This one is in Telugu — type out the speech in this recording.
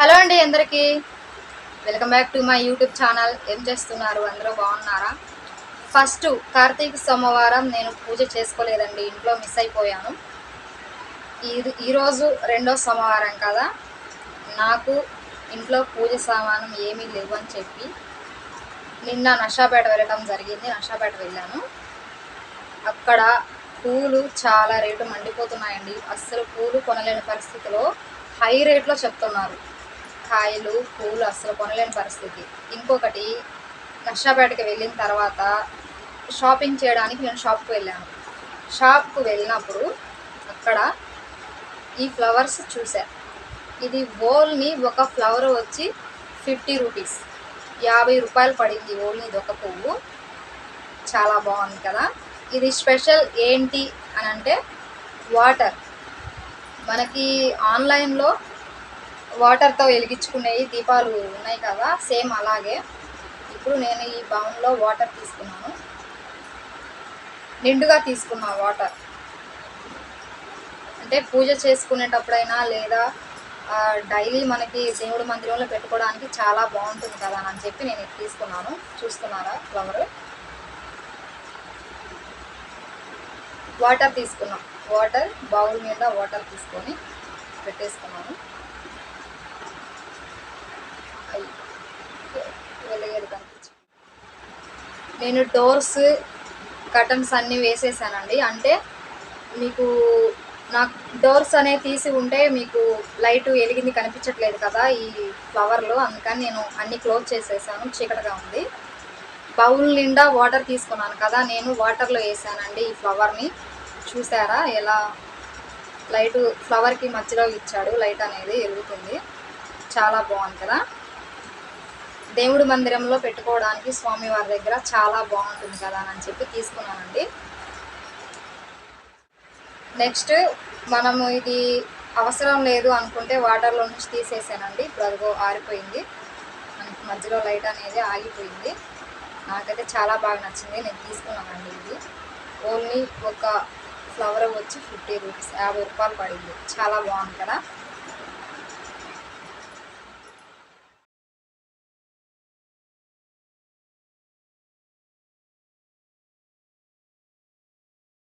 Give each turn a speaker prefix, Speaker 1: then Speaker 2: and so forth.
Speaker 1: హలో అండి అందరికీ. Welcome back to my YouTube channel. ఏం చేస్తున్నారు? అందరూ బాగున్నారా? ఫస్ట్ కార్తీక సోమవారం నేను పూజ చేసుకోలేదండి. ఇంట్లో మిస్ అయిపోయాను. ఈ ఈరోజు రెండో సోమవారం కదా. నాకు ఇంట్లో పూజ సామానం ఏమీ లేవు అని చెప్పి నిన్న నషాపేట వెళ్ళడం జరిగింది. నషాపేట వెళ్ళాను. అక్కడ పూలు చాలా రేటు మండిపోతున్నాయండి. అస్సలు పూలు కొనలేని పరిస్థితిలో హై రేట్లో చెప్తున్నారు. కాయలు పూలు అస్సలు కొనలేని పరిస్థితి. ఇంకొకటి నషాపేటకి వెళ్ళిన తర్వాత షాపింగ్ చేయడానికి నేను షాప్కి వెళ్ళాను. షాప్కు వెళ్ళినప్పుడు అక్కడ ఈ ఫ్లవర్స్ చూశాను ఇది ఓల్ని ఒక ఫ్లవర్ వచ్చి ఫిఫ్టీ రూపీస్. యాభై రూపాయలు పడింది ఓల్ని ఇది ఒక పువ్వు. చాలా బాగుంది కదా. ఇది స్పెషల్ ఏంటి అని అంటే వాటర్. మనకి ఆన్లైన్లో వాటర్తో వెలిగించుకునేవి దీపాలు ఉన్నాయి కదా సేమ్ అలాగే. ఇప్పుడు నేను ఈ బౌన్లో వాటర్ తీసుకున్నాను. నిండుగా తీసుకున్నా వాటర్. అంటే పూజ చేసుకునేటప్పుడైనా లేదా డైలీ మనకి దేవుడి మందిరంలో పెట్టుకోవడానికి చాలా బాగుంటుంది కదా అని చెప్పి నేను తీసుకున్నాను. చూస్తున్నారా ఫ్లవర్? వాటర్ తీసుకున్నాం. వాటర్ బౌల్ మీద వాటర్ తీసుకొని పెట్టేసుకున్నాను. నేను డోర్స్ కటన్స్ అన్నీ వేసేసానండి. అంటే మీకు నాకు డోర్స్ అనేవి తీసి ఉంటే మీకు లైట్ వెలిగింది కనిపించట్లేదు కదా ఈ ఫ్లవర్లో. అందుకని నేను అన్ని క్లోజ్ చేసేసాను. చీకటిగా ఉంది. బౌల్ నిండా వాటర్ తీసుకున్నాను కదా నేను వాటర్లో వేసానండి ఈ ఫ్లవర్ని. చూసారా ఎలా లైట్ ఫ్లవర్కి మధ్యలో ఇచ్చాడు. లైట్ అనేది వెలుగుతుంది. చాలా బాగుంది కదా. దేవుడి మందిరంలో పెట్టుకోవడానికి స్వామివారి దగ్గర చాలా బాగుంటుంది కదా అని చెప్పి తీసుకున్నానండి. నెక్స్ట్ మనము ఇది అవసరం లేదు అనుకుంటే వాటర్లో నుంచి తీసేసానండి. ఇప్పుడు అదిగో ఆరిపోయింది. మనకి మధ్యలో లైట్ అనేది ఆగిపోయింది. నాకైతే చాలా బాగా నచ్చింది. నేను తీసుకున్నానండి ఇది. ఓన్లీ ఒక ఫ్లవర్ వచ్చి ఫిఫ్టీ రూపీస్ యాభై రూపాయలు పడింది. చాలా బాగుంది కదా.